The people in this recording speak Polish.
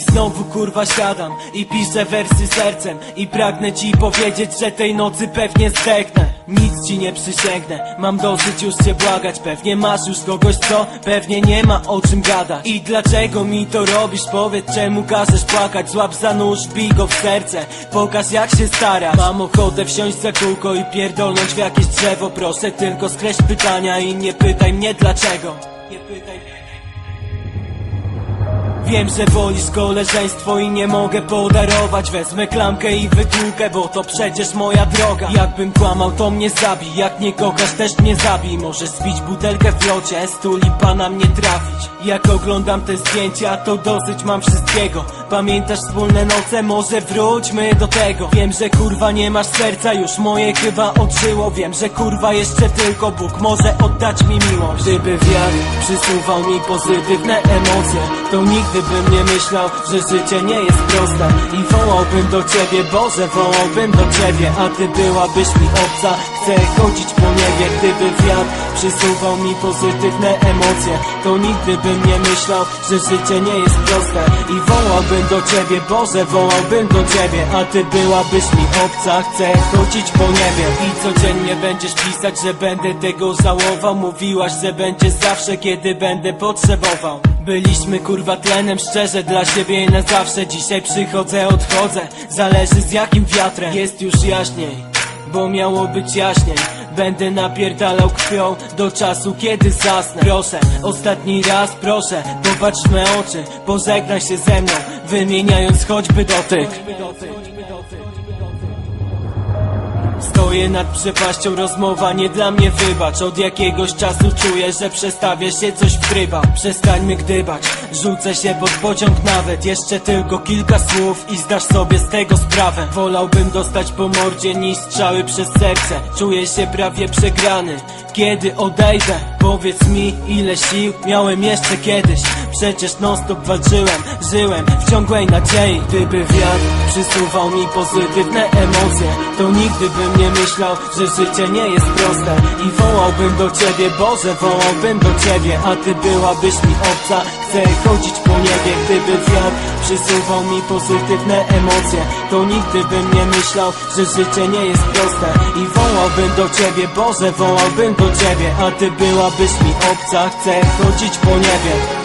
znowu kurwa siadam I piszę wersy sercem I pragnę ci powiedzieć, że tej nocy pewnie zdechnę. Nic ci nie przysięgnę Mam dosyć już cię błagać Pewnie masz już kogoś co? Pewnie nie ma o czym gadać. I dlaczego mi to robisz? Powiedz czemu każesz płakać? Złap za nóż, bij go w serce Pokaż jak się starasz. Mam ochotę wsiąść za kółko i pierdolnąć w jakieś drzewo. Proszę tylko skreśl pytania i nie pytaj mnie dlaczego. Nie pytaj Wiem, że wolisz koleżeństwo i nie mogę podarować. Wezmę klamkę i wytłukę, bo to przecież moja droga. Jakbym kłamał, to mnie zabij Jak nie kochasz, też mnie zabij Możesz zbić butelkę w locie, stul i pana mnie trafić. Jak oglądam te zdjęcia, to dosyć mam wszystkiego Pamiętasz wspólne noce? Może wróćmy do tego. Wiem, że kurwa nie masz serca, już moje chyba odżyło. Wiem, że kurwa jeszcze tylko Bóg może oddać mi miłość. Gdyby wiatr przysuwał mi pozytywne emocje To nigdy bym nie myślał, że życie nie jest proste. I wołałbym do ciebie, Boże, wołałbym do ciebie A ty byłabyś mi obca, chcę chodzić po niebie Gdyby wiatr przysuwał mi pozytywne emocje. To nigdy bym nie myślał, że życie nie jest proste. I wołałbym do ciebie, Boże, wołałbym do ciebie. A ty byłabyś mi obca, chcę chodzić po niebie. I codziennie będziesz pisać, że będę tego żałował. Mówiłaś, że będzie zawsze, kiedy będę potrzebował. Byliśmy kurwa tlenem, szczerze dla siebie i na zawsze. Dzisiaj przychodzę, odchodzę, zależy z jakim wiatrem. Jest już jaśniej, bo miało być jaśniej. Będę napierdalał krwią do czasu, kiedy zasnę. Proszę, ostatni raz proszę, popatrz w me oczy Pożegnaj się ze mną, wymieniając choćby dotyk Stoję nad przepaścią, rozmowa nie dla mnie wybacz. Od jakiegoś czasu czuję, że przestawia się coś w tryba Przestańmy gdybać, rzucę się pod pociąg nawet. Jeszcze tylko kilka słów i zdasz sobie z tego sprawę. Wolałbym dostać po mordzie niż strzały przez serce. Czuję się prawie przegrany, kiedy odejdę. Powiedz mi, ile sił miałem jeszcze kiedyś Przecież non stop walczyłem, żyłem w ciągłej nadziei Gdyby wiatr przysuwał mi pozytywne emocje. To nigdy bym nie myślał, że życie nie jest proste. I wołałbym do ciebie, Boże, wołałbym do ciebie A ty byłabyś mi obca, chcę chodzić po niebie Gdyby wiatr przysuwał mi pozytywne emocje. To nigdy bym nie myślał, że życie nie jest proste. I wołałbym do ciebie, Boże, wołałbym do ciebie A ty byłabyś mi obca, chcę chodzić po niebie